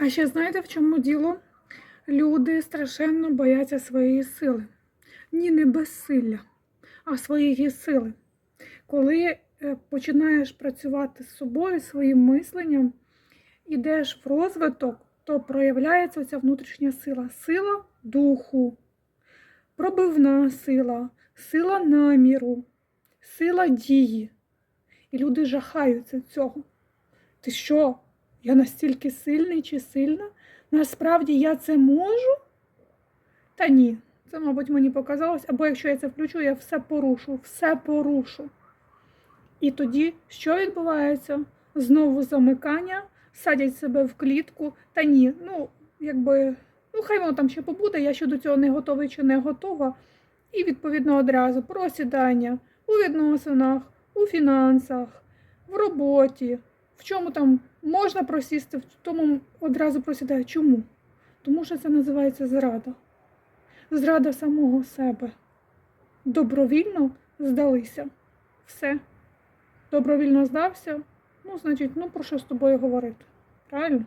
А ще знаєте, в чому діло? Люди страшенно бояться своєї сили. Ні, не безсилля, а своєї сили. Коли е, починаєш працювати з собою, своїм мисленням, ідеш в розвиток, то проявляється ця внутрішня сила. Сила духу, пробивна сила, сила наміру, сила дії. І люди жахаються цього. Ти що? Я настільки сильний чи сильна? Насправді я це можу? Та ні, це, мабуть, мені показалось, або якщо я це включу, я все порушу, все порушу. І тоді що відбувається? Знову замикання, садять себе в клітку. Та ні, ну, якби, ну хай воно там ще побуде, я ще до цього не готовий чи не готова. І відповідно одразу просідання у відносинах, у фінансах, в роботі, в чому там можна просісти, в тому одразу просідає. Чому? Тому що це називається зрада. Зрада самого себе. Добровільно здалися. Все. Добровільно здався. Ну, значить, ну про що з тобою говорити? Правильно?